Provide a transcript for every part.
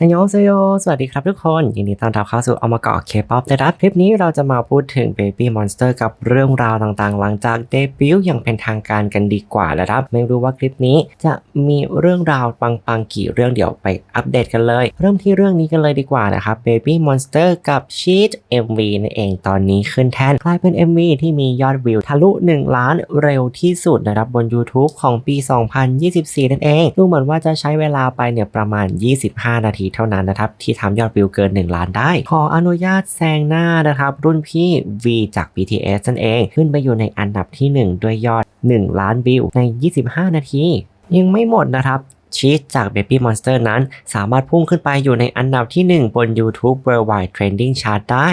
อันยองเซโย สวัสดีครับทุกคน ยินดีต้อนรับเข้าสู่อมกอเคป๊อปนะครับคลิปนี้เราจะมาพูดถึง Baby Monster กับเรื่องราวต่างๆ หลังจากเดบิวต์อย่างเป็นทางการกันดีกว่านะครับ ไม่รู้ว่าคลิปนี้จะมีเรื่องราวปังๆ กี่เรื่องเดี๋ยวไปอัปเดตกันเลย เริ่มที่เรื่องนี้กันเลยดีกว่านะครับ Baby Monster กับ Sheet MV นั่นเองตอนนี้ขึ้นแท่นกลายเป็น MV ที่มียอดวิวทะลุ 1 ล้านเร็วที่สุดนะครับบน YouTube ของปี 2024 นั่นเองดูเหมือนว่าจะใช้เวลาไปเนี่ยประมาณ 25 นาทีเท่านั้นนะครับที่ทำยอดวิวเกิน 1 ล้านได้ ขออนุญาตแซงหน้านะครับรุ่นพี่ V จาก BTS นั่นเอง ขึ้นไปอยู่ในอันดับที่ 1 ด้วยยอด 1 ล้านวิวใน 25 นาที ยังไม่หมดนะครับชีสจาก Baby Monster นั้น สามารถพุ่งขึ้นไปอยู่ในอันดับที่ 1 บน YouTube Worldwide Trending Chart ได้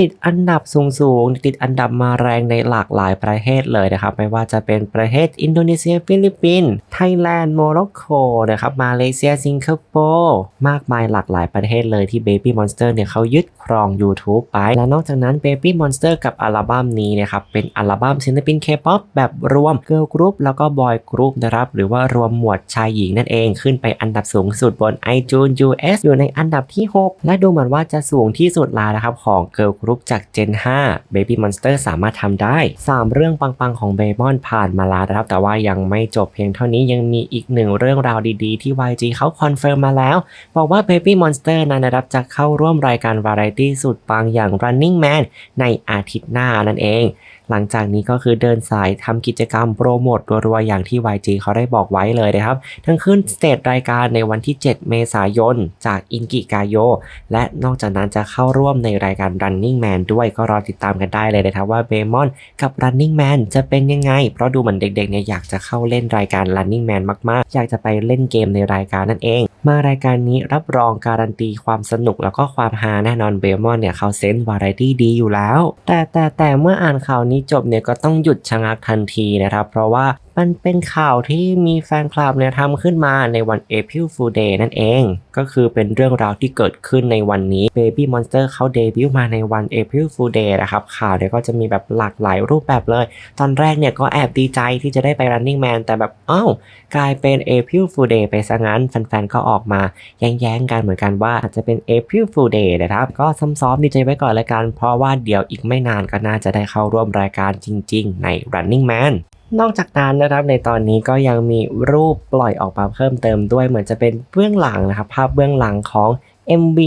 ติดอันดับสูงๆ ติดอันดับมาแรงในหลากหลายประเทศเลยนะครับ ไม่ว่าจะเป็นประเทศอินโดนีเซียฟิลิปปินส์ไทยแลนด์โมร็อกโกนะครับมาเลเซียสิงคโปร์มากมายหลากหลายประเทศเลยที่ Baby Monster เนี่ยเขายึดครอง YouTube ไป และนอกจากนั้น Baby Monster กับอัลบั้มนี้นะครับเป็นอัลบั้มศิลปิน K-POP แบบรวม Girl Group แล้วก็ Boy Group นะครับหรือว่ารวมหมวดชายหญิงนั่นเองขึ้นไปอันดับสูงสุดบน iTunes US อยู่ในอันดับที่ 6 และดูเหมือนว่าจะสูงที่สุดลานะครับของเกิล Girl Group จาก Gen 5 Baby Monster สามารถทำได้ 3 เรื่องปังๆ ของเบมอนผ่านมาแล้วนะครับ แต่ว่ายังไม่จบเพียงเท่านี้ยังมีอีกหนึ่งเรื่องราวดีๆ ที่ YG เขาคอนเฟิร์มมาแล้ว บอกว่า Baby Monster นั้นนะครับจะเข้าร่วมรายการวาไรตี้สุดปังอย่าง Running Man ในอาทิตย์หน้านั่นเอง หลังจากนี้ก็คือเดินสายทำกิจกรรมโปรโมทรัวๆอย่างที่ YG เขาได้บอกไว้เลยนะครับ ทั้งขึ้นสเตจรายการในวันที่ 7 เมษายนจากอินกิกาโย และนอกจากนั้นจะเข้าร่วมในรายการ Running Man ด้วยก็รอติดตามกันได้เลยนะครับว่าเบมอนกับ Running Man จะเป็นยังไง เพราะดูเหมือนเด็กๆเนี่ยอยากจะเข้าเล่นรายการ Running Man มากๆ อยากจะไปเล่นเกมในรายการนั่นเอง มารายการนี้รับรองการันตีความสนุกแล้วก็ความฮาแน่นอนเบมอนเนี่ยเขาเซนส์วาไรตี้ดีอยู่แล้ว แต่แต่แต่เมื่ออ่านข่าวนี้จบเนี่ยก็ต้องหยุดชะงักทันทีนะครับเพราะว่ามันเป็นข่าวที่มีแฟนคลับเนี่ยทำขึ้นมาในวัน April Fool Day นั่นเอง ก็คือเป็นเรื่องราวที่เกิดขึ้นในวันนี้ Baby Monster เขาเดบิวต์มาในวัน April Fool Day นะครับ ข่าวเนี่ยก็จะมีแบบหลากหลายรูปแบบเลย ตอนแรกเนี่ยก็แอบดีใจที่จะได้ไป Running Man แต่แบบอ้าวกลายเป็น April Fool Day ไปซะงั้น แฟนๆ ก็ออกมาแย้งๆ กันเหมือนกันว่าอาจจะเป็น April Fool Day นะครับ ก็ซ้อมๆดีใจไว้ก่อนเลยกัน เพราะว่าเดี๋ยวอีกไม่นานก็น่าจะได้เข้าร่วมรายการจริง ๆ ใน Running Man นอกจากนั้นนะครับในตอนนี้ก็ยังมีรูปปล่อยออกมาเพิ่มเติมด้วยเหมือนจะเป็นเบื้องหลังนะครับ ภาพเบื้องหลังของ MV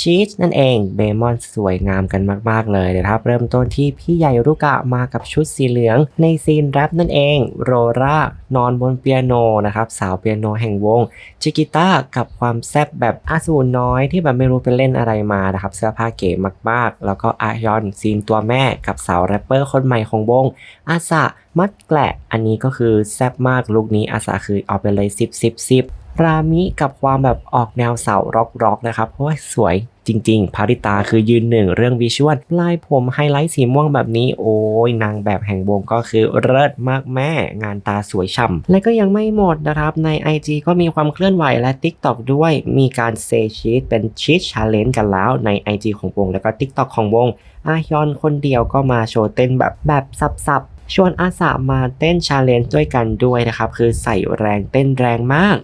ชีสนั่นเองเบมอนสวยงามกันมาก ๆ เลยนะครับ เริ่มต้นที่พี่ใหญ่รุกะมากับชุดสีเหลือง ในซีนแรปนั่นเอง โรรานอนบนเปียโนนะครับ สาวเปียโนแห่งวง ชิกิต้ากับความแซบแบบอาสูรน้อยที่แบบไม่รู้ไปเล่นอะไรมานะครับ เสื้อผ้าเก๋มาก ๆ แล้วก็อายอนซีนตัวแม่กับสาวแรปเปอร์คนใหม่ของวงอาสะมัดแกละอันนี้ก็คือแซบมากลุคนี้อาสะคือเอาไปเลย10 10 10 รามิกับความแบบออกแนวเสาร็อกๆนะครับโอ้ยสวยจริงๆพาริตาคือยืนหนึ่งเรื่องวิชวลลายผมไฮไลท์สีม่วงแบบนี้ โอ้ยนางแบบแห่งวงก็คือเลิศมากแม่ งานตาสวยฉ่ำและก็ยังไม่หมดนะครับ ใน IG ก็มีความเคลื่อนไหวและ TikTok ด้วย มีการเซชีตเป็นชีตชาเลนจ์กันแล้วใน IG ของวง แล้วก็ TikTok ของวง อาฮยอนคนเดียวก็มาโชว์เต้นแบบแบบสับๆชวนอาสามาเต้นชาเลนจ์ด้วยกันด้วยนะครับ คือใส่แรงเต้นแรงมาก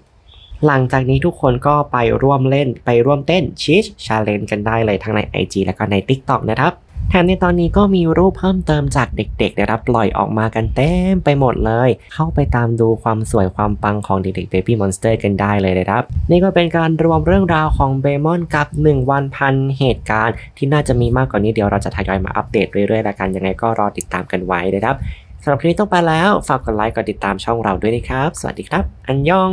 หลังจากนี้ทุกคนก็ไปร่วมเล่นไปร่วมเต้นชีสชาเลนจ์กันได้เลยทั้งใน IG แล้วก็ใน TikTok นะครับแถมในตอนนี้ก็มีรูปเพิ่มเติมจากเด็กๆนะครับปล่อยออกมากันเต็มไปหมดเลย เข้าไปตามดูความสวยความปังของเด็กๆ Baby Monster กันได้เลยนะครับ นี่ก็เป็นการรวมเรื่องราวของเบมอนกับ 1 วันพันเหตุการณ์ ที่น่าจะมีมากกว่านี้เดี๋ยวเราจะทยอยมาอัปเดตเรื่อยๆแล้วกันยังไงก็รอติดตามกันไว้นะครับสำหรับคลิปนี้ต้องไปแล้ว ฝากกดไลค์กดติดตามช่องเราด้วยนะครับ สวัสดีครับ อันยอง